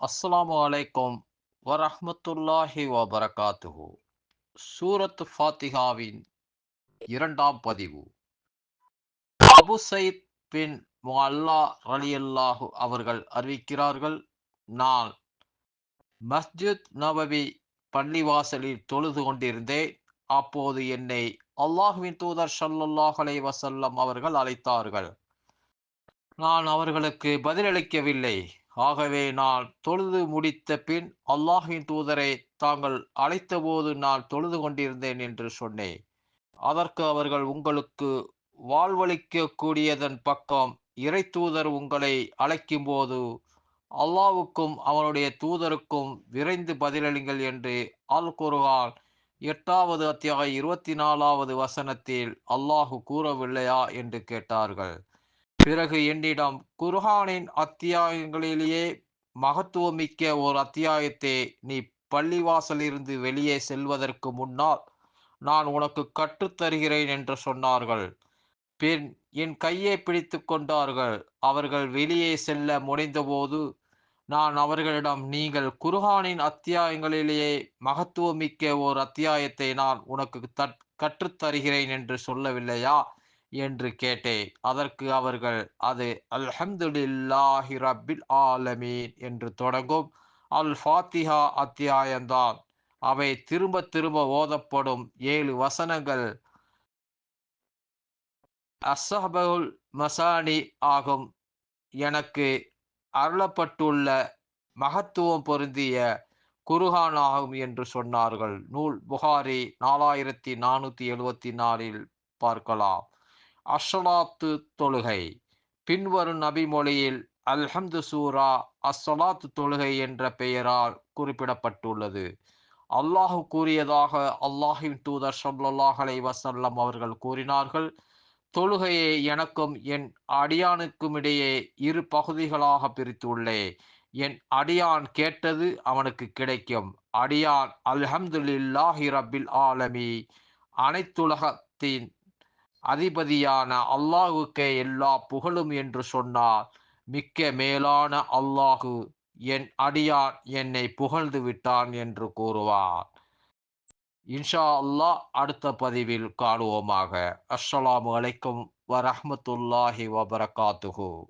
அஸ்லாம் அலைக்கும் வரஹமத்துல்லாஹி வபரகாத்துஹு. சூரத் ஃபாத்திகாவின் இரண்டாம் பதிவு. அபு சயித் பின் முஅல்லா ரலியல்லாஹு அவர்கள் அறிவிக்கிறார்கள் நான் மஸ்ஜித் நபவி பள்ளிவாசலில் தொழுது கொண்டிருந்தேன். அப்போது என்னை அல்லாஹுவின் தூதர் ஸல்லல்லாஹு வசல்லம் அவர்கள் அழைத்தார்கள். நான் அவர்களுக்கு பதிலளிக்கவில்லை. ஆகவே நான் தொழுது முடித்த பின் அல்லாஹின் தூதரை தாங்கள் அழைத்தபோது நான் தொழுது கொண்டிருந்தேன் என்று சொன்னேன். அதற்கு அவர்கள் உங்களுக்கு வாழ்வளிக்கக்கூடியதன் பக்கம் இறை தூதர் உங்களை அழைக்கும்போது அல்லாவுக்கும் அவனுடைய தூதருக்கும் விரைந்து பதிலளிங்கள் என்று அல் குர்ஆன் எட்டாவது அத்தியாய இருபத்தி நாலாவது வசனத்தில் அல்லாஹு கூறவில்லையா? என்று கேட்டார்கள். பிறகு என்னிடம் குர்ஹானின் அத்தியாயங்களிலேயே மகத்துவமிக்க ஒரு அத்தியாயத்தை நீ பள்ளிவாசலிருந்து வெளியே செல்வதற்கு முன்னால் நான் உனக்கு கற்றுத்தருகிறேன் என்று சொன்னார்கள். பின் என் கையை பிடித்து கொண்டார்கள். அவர்கள் வெளியே செல்ல முனைந்தபோது நான் அவர்களிடம் நீங்கள் குர்ஹானின் அத்தியாயங்களிலேயே மகத்துவமிக்க ஒரு அத்தியாயத்தை நான் உனக்கு தட் கற்றுத்தருகிறேன் என்று சொல்லவில்லையா? என்று கேட்டேன். அதற்கு அவர்கள் அது அல்ஹம்துலில்லாஹி ரபில் ஆலமீன் என்று தொடங்கும் அல் ஃபாத்திஹா அத்தியாயம்தான். அவை திரும்ப திரும்ப ஓதப்படும் ஏழு வசனங்கள். அசஹபுல் மசானி ஆகும். எனக்கு அருளப்பட்டுள்ள மகத்துவம் பொருந்திய குருஹான் ஆகும் என்று சொன்னார்கள். நூல் புகாரி நாலாயிரத்தி நானூற்றி எழுபத்தி நாலில் பார்க்கலாம். அஸ்ஸலாத்து தொழுகை. பின்வரும் நபிமொழியில் அல்ஹம்து சூரா அஸ்ஸலாத்து தொழுகை என்ற பெயரால் குறிப்பிடப்பட்டுள்ளது. அல்லாஹு கூறியதாக அல்லாஹின் தூதர் ஸல்லல்லாஹு அலைஹி அவர்கள் கூறினார்கள் தொழுகையை எனக்கும் என் அடியானுக்கும் இடையே இரு பகுதிகளாக பிரித்துள்ளேன் என் அடியான் கேட்டது அவனுக்கு கிடைக்கும். அடியான் அல்ஹம்துல்லாஹி ரபில் ஆலமி. அனைத்துலகத்தின் அதிபதியான அல்லாஹுக்கே எல்லா புகழும் என்று சொன்னார். மிக்க மேலான அல்லாஹு என் அடியான் என்னை புகழ்ந்து விட்டான் என்று கூறுவார். இன்ஷா அல்லாஹ் அடுத்த பதிவில் காணுவோமாக. அஸ்ஸலாமு அலைக்கும் வரஹமத்துல்லாஹி வபரகாத்துஹு.